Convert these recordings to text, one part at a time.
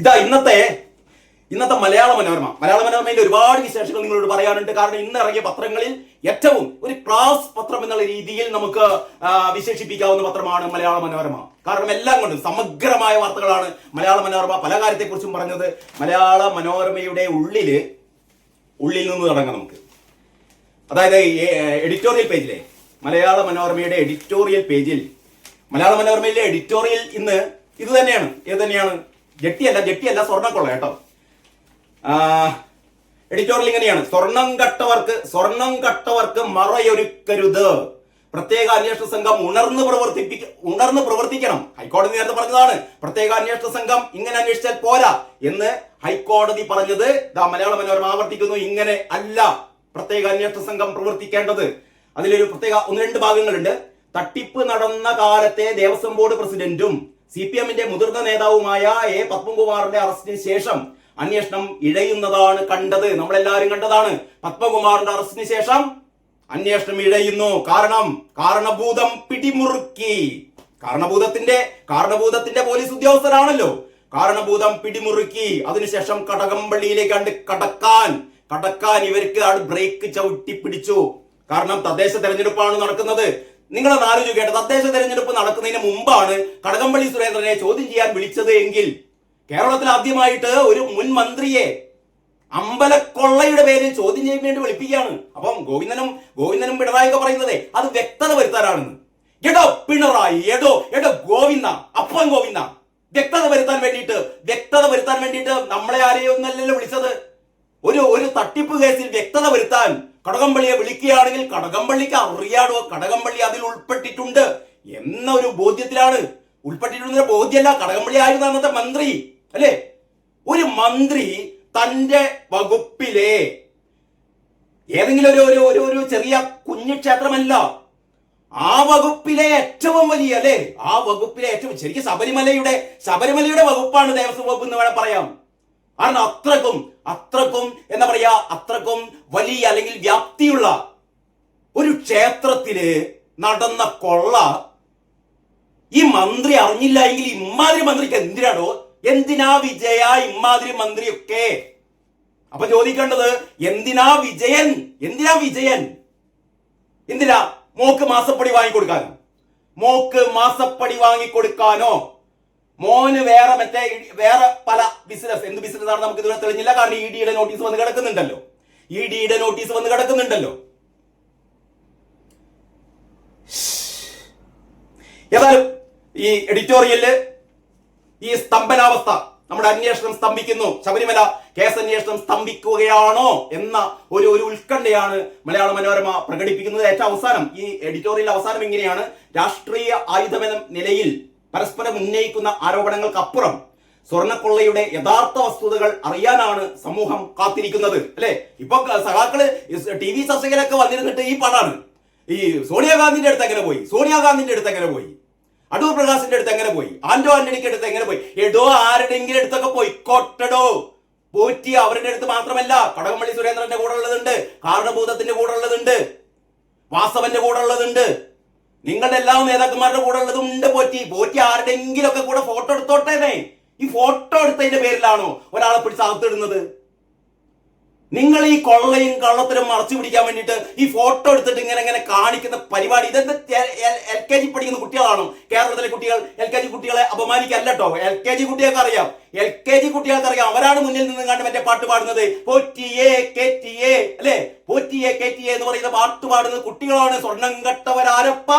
ഇതാ ഇന്നത്തെ ഇന്നത്തെ മലയാള മനോരമ. മലയാള മനോരമയിലെ ഒരുപാട് വിശേഷങ്ങൾ നിങ്ങളോട് പറയാനുണ്ട്. കാരണം ഇന്ന് ഇറങ്ങിയ പത്രങ്ങളിൽ ഏറ്റവും ഒരു ക്ലാസ് പത്രം എന്നുള്ള രീതിയിൽ നമുക്ക് വിശേഷിപ്പിക്കാവുന്ന പത്രമാണ് മലയാള മനോരമ. കാരണം എല്ലാം കൊണ്ടും സമഗ്രമായ വാർത്തകളാണ് മലയാള മനോരമ പല കാര്യത്തെക്കുറിച്ചും പറഞ്ഞത്. മലയാള മനോരമയുടെ ഉള്ളിൽ ഉള്ളിൽ നിന്ന് തുടങ്ങാം നമുക്ക്. അതായത് എഡിറ്റോറിയൽ പേജിലെ മലയാള മനോരമയുടെ എഡിറ്റോറിയൽ പേജിൽ മലയാള മനോരമയിലെ എഡിറ്റോറിയൽ ഇന്ന് ഇത് തന്നെയാണ്. ഏത് തന്നെയാണ്? ജെട്ടിയല്ല ജെട്ടിയല്ല സ്വർണക്കൊള്ള കേട്ടോ. എഡിറ്റോറിയൽ ഇങ്ങനെയാണ്. സ്വർണം കട്ടവർക്ക് സ്വർണം കട്ടവർക്ക് മറയൊരുക്കരുത്. പ്രത്യേക അന്വേഷണ സംഘം ഉണർന്ന് പ്രവർത്തിപ്പിക്ക ഉണർന്ന് പ്രവർത്തിക്കണം. ഹൈക്കോടതി നേരത്തെ പറഞ്ഞതാണ് പ്രത്യേക അന്വേഷണ സംഘം ഇങ്ങനെ അന്വേഷിച്ചാൽ പോരാ എന്ന് ഹൈക്കോടതി പറഞ്ഞത്. ദാ മലയാള മനോരമ ആവർത്തിക്കുന്നു ഇങ്ങനെ അല്ല പ്രത്യേക അന്വേഷണ സംഘം പ്രവർത്തിക്കേണ്ടത്. അതിലൊരു പ്രത്യേക ഒന്ന് രണ്ട് ഭാഗങ്ങളുണ്ട്. തട്ടിപ്പ് നടന്ന കാലത്തെ ദേവസ്വം ബോർഡ് പ്രസിഡന്റും സി പി എമ്മിന്റെ മുതിർന്ന നേതാവുമായ എ പത്മകുമാറിന്റെ അറസ്റ്റിന് ശേഷം അന്വേഷണം ഇഴയുന്നതാണ് കണ്ടത്. നമ്മളെല്ലാവരും കണ്ടതാണ്. പത്മകുമാറിന്റെ അറസ്റ്റിന് ശേഷം അന്വേഷണം ഇഴയുന്നു. കാരണം കാരണഭൂതം പിടിമുറുക്കി. കാരണഭൂതത്തിന്റെ കാരണഭൂതത്തിന്റെ പോലീസ് ഉദ്യോഗസ്ഥരാണല്ലോ. കാരണഭൂതം പിടിമുറുക്കി. അതിനുശേഷം കടകംപള്ളിയിലേക്ക് കണ്ട് കടക്കാൻ. കടക്കാൻ ഇവർക്ക് ആൾ ബ്രേക്ക് ചവിട്ടി പിടിച്ചു കാരണം തദ്ദേശ തെരഞ്ഞെടുപ്പാണ് നടക്കുന്നത്. നിങ്ങൾ കേട്ടോ. തദ്ദേശ തെരഞ്ഞെടുപ്പ് നടക്കുന്നതിന് മുമ്പാണ് കടകംപള്ളി സുരേന്ദ്രനെ ചോദ്യം ചെയ്യാൻ വിളിച്ചത് എങ്കിൽ കേരളത്തിൽ ആദ്യമായിട്ട് ഒരു മുൻ മന്ത്രിയെ അമ്പലക്കൊള്ളയുടെ പേരിൽ ചോദ്യം ചെയ്യാൻ വേണ്ടി വിളിപ്പിക്കുകയാണ്. അപ്പം ഗോവിന്ദനും ഗോവിന്ദനും പിണറായി ഒക്കെ പറയുന്നത് അത് വ്യക്തത വരുത്താനാണെന്ന്. എടോ പിണറായി എടോ എടോ ഗോവിന്ദ അപ്പം ഗോവിന്ദ. വ്യക്തത വരുത്താൻ വേണ്ടിയിട്ട് വ്യക്തത വരുത്താൻ വേണ്ടിയിട്ട് നമ്മളെ ആരെയൊന്നല്ലല്ലോ വിളിച്ചത്. ഒരു ഒരു തട്ടിപ്പ് കേസിൽ വ്യക്തത വരുത്താൻ കടകംപള്ളിയെ വിളിക്കുകയാണെങ്കിൽ കടകംപള്ളിക്ക് അറിയാടോ കടകംപള്ളി അതിൽ ഉൾപ്പെട്ടിട്ടുണ്ട് എന്ന ഒരു ബോധ്യത്തിലാണ്. ഉൾപ്പെട്ടിട്ടുള്ള ബോധ്യമല്ല കടകംപള്ളി ആയിരുന്നു അന്നത്തെ മന്ത്രി അല്ലേ? ഒരു മന്ത്രി തന്റെ വകുപ്പിലെ ഏതെങ്കിലും ഒരു ഒരു ഒരു ചെറിയ കുഞ്ഞു ക്ഷേത്രമല്ല ആ വകുപ്പിലെ ഏറ്റവും വലിയ അല്ലേ? ആ വകുപ്പിലെ ഏറ്റവും ശരിക്കും ശബരിമലയുടെ ശബരിമലയുടെ വകുപ്പാണ് ദേവസ്വം വകുപ്പ് എന്ന് വേണം പറയാം കാരണം അത്രക്കും അത്രക്കും പറയാ അത്രക്കും വലിയ അല്ലെങ്കിൽ വ്യാപ്തിയുള്ള ഒരു ക്ഷേത്രത്തിൽ നടന്ന കൊള്ള ഈ മന്ത്രി അറിഞ്ഞില്ല എങ്കിൽ ഇമ്മാതിരി മന്ത്രിക്ക് എന്തിനാണോ എന്തിനാ വിജയ ഇമ്മാതിരി മന്ത്രിയൊക്കെ? അപ്പൊ ചോദിക്കേണ്ടത് എന്തിനാ വിജയൻ? എന്തിനാ വിജയൻ? എന്തിനാ മോക്ക് മാസപ്പടി വാങ്ങിക്കൊടുക്കാനോ? മോക്ക് മാസപ്പടി വാങ്ങിക്കൊടുക്കാനോ? മോന് വേറെ മറ്റേ വേറെ പല ബിസിനസ് എന്ത് ബിസിനസ് ആണ് നമുക്ക് ഇതുവരെ തെളിഞ്ഞില്ല. കാരണം ഇ ഡിയുടെ നോട്ടീസ് വന്ന് കിടക്കുന്നുണ്ടല്ലോ. ഇ ഡിയുടെ നോട്ടീസ് വന്ന് കിടക്കുന്നുണ്ടല്ലോ. ഏതായാലും ഈ എഡിറ്റോറിയലിൽ ഈ സ്തംഭനാവസ്ഥ നമ്മുടെ അന്വേഷണം സ്തംഭിക്കുന്നു. ശബരിമല കേസ് അന്വേഷണം സ്തംഭിക്കുകയാണോ എന്ന ഒരു ഒരു ഉത്കണ്ഠയാണ് മലയാള മനോരമ പ്രകടിപ്പിക്കുന്നത്. ഏറ്റവും അവസാനം ഈ എഡിറ്റോറിയൽ അവസാനം ഇങ്ങനെയാണ്. രാഷ്ട്രീയ ആയുധമെന്ന നിലയിൽ പരസ്പരം ഉന്നയിക്കുന്ന ആരോപണങ്ങൾക്കപ്പുറം സ്വർണക്കൊള്ളയുടെ യഥാർത്ഥ വസ്തുതകൾ അറിയാനാണ് സമൂഹം കാത്തിരിക്കുന്നത്. അല്ലെ? ഇപ്പൊ സഹാക്കൾ ടി വി ചർച്ചയിലൊക്കെ വന്നിരുന്നിട്ട് ഈ പാടാണ്. ഈ സോണിയാഗാന്ധിന്റെ അടുത്ത് എങ്ങനെ പോയി? സോണിയാഗാന്ധിന്റെ അടുത്ത് എങ്ങനെ പോയി? അടൂർ പ്രകാശിന്റെ അടുത്ത് എങ്ങനെ പോയി? ആന്റോ ആന്റണിക്ക് അടുത്ത് എങ്ങനെ പോയി? എടോ ആരുടെങ്കിലും അടുത്തൊക്കെ പോയി കൊട്ടടോ പോറ്റി അവരുടെ അടുത്ത് മാത്രമല്ല കടകംപള്ളി സുരേന്ദ്രന്റെ കൂടെ ഉള്ളതുണ്ട് കാരണഭൂതത്തിന്റെ കൂടെ ഉള്ളതുണ്ട് വാസവന്റെ കൂടെ ഉള്ളതുണ്ട്. നിങ്ങളുടെ എല്ലാ നേതാക്കന്മാരുടെ കൂടെ ഉള്ളതും ഉണ്ട് പോറ്റി. പോറ്റി ആരുടെങ്കിലും ഒക്കെ കൂടെ ഫോട്ടോ എടുത്തോട്ടേനെ ഈ ഫോട്ടോ എടുത്തതിന്റെ പേരിലാണോ ഒരാളെ പിടിച്ച് അകത്തിടുന്നത് നിങ്ങൾ ഈ കൊള്ളയും കള്ളത്തിലും മറച്ചു പിടിക്കാൻ വേണ്ടിയിട്ട് ഈ ഫോട്ടോ എടുത്തിട്ട് ഇങ്ങനെ ഇങ്ങനെ കാണിക്കുന്ന പരിപാടി. ഇതെന്ത് എൽ കെ ജി പഠിക്കുന്ന കുട്ടികളാണോ? കേരളത്തിലെ കുട്ടികൾ എൽ കെ ജി കുട്ടികളെ അപമാനിക്കല്ല കേട്ടോ എൽ കെ ജി കുട്ടികൾക്ക് അറിയാം എൽ കെ ജി കുട്ടികൾക്ക് അറിയാം അവരാണ് മുന്നിൽ നിന്ന് കണ്ട് മറ്റേ പാട്ട് പാടുന്നത്. പോറ്റിയേ കേറ്റിയേ അല്ലേ? പോറ്റിയേ എന്ന് പറയുന്ന പാട്ട് പാടുന്നത് കുട്ടികളാണ്. സ്വർണം കട്ടവരാരപ്പ.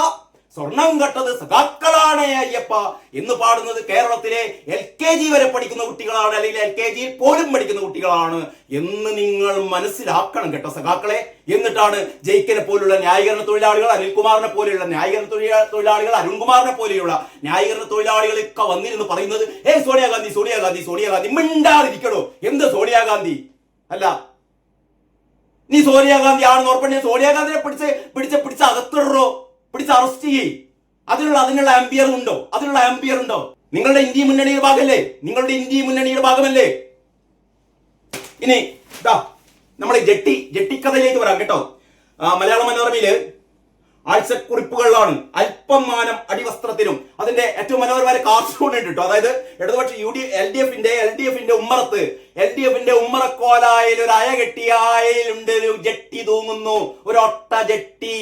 സ്വർണം കട്ടത് സഖാക്കളാണ് അയ്യപ്പ. എന്ന് പാടുന്നത് കേരളത്തിലെ എൽ കെ ജി വരെ പഠിക്കുന്ന കുട്ടികളാണ് അല്ലെങ്കിൽ എൽ കെ ജിയിൽ പോലും പഠിക്കുന്ന കുട്ടികളാണ്. എന്ന് നിങ്ങൾ മനസ്സിലാക്കണം കേട്ടോ സഖാക്കളെ. എന്നിട്ടാണ് ജയിക്കനെ പോലുള്ള ന്യായീകരണ തൊഴിലാളികൾ അനിൽകുമാറിനെ പോലെയുള്ള ന്യായീകരണ തൊഴിലാ- തൊഴിലാളികൾ അരുൺകുമാറിനെ പോലെയുള്ള ന്യായീകരണ തൊഴിലാളികളൊക്കെ വന്നിരുന്ന് പറയുന്നത് ഏ സോണിയാഗാന്ധി സോണിയാഗാന്ധി സോണിയാഗാന്ധി മിണ്ടാതിരിക്കണോ? എന്ത് സോണിയാഗാന്ധി? അല്ല. നീ സോണിയാഗാന്ധി ആണെന്ന് ഉറപ്പുണ്ടെ സോണിയാഗാന്ധിനെ പിടിച്ച് പിടിച്ച് പിടിച്ച് അകത്തിടറോ? പിടിച്ച് അറസ്റ്റ് ചെയ്യ്. അതിനുള്ള അതിനുള്ള ആംബിയർ ഉണ്ടോ? അതിനുള്ള ആംബിയർ ഉണ്ടോ? നിങ്ങളുടെ ഇന്ത്യ മുന്നണിയുടെ ഭാഗമല്ലേ നിങ്ങളുടെ ഇന്ത്യ മുന്നണിയുടെ ഭാഗമല്ലേ ഇനി ഇതാ നമ്മൾ ജെട്ടി ജെട്ടിക്കഥയിലേക്ക് വരാം കേട്ടോ. മലയാള മനോരമയിൽ ആഴ്ചക്കുറിപ്പുകളിലാണ് അല്പം മാനം അടിവസ്ത്രത്തിലും അതിന്റെ ഏറ്റവും മനോഹരമായ കാർട്ടൂൺ ഉണ്ട് കേട്ടോ. അതായത് ഇടതുപക്ഷ യു ഡി എൽ ഡി എഫിന്റെ എൽ ഡി എഫിന്റെ ഉമ്മറത്ത് എൽ ഡി എഫിന്റെ ഉമ്മറക്കോലായിൽ ഒരു അയ കെട്ടിയ ഒരു ജെട്ടി തൂങ്ങുന്നു. ഒരു ജെട്ടി.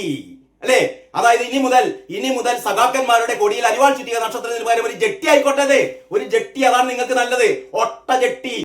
അല്ലേ? അതായത് ഇനി മുതൽ ഇനി മുതൽ സഖാക്കന്മാരുടെ കൊടിയിൽ അരിവാൾ ചുറ്റിയ നക്ഷത്രത്തിന് പകരം ഒരു ജെട്ടി ആയിക്കോട്ടെ. ഒരു ജെട്ടി അതാണ് നിങ്ങൾക്ക് നല്ലത്. ഒട്ട ജെട്ടി.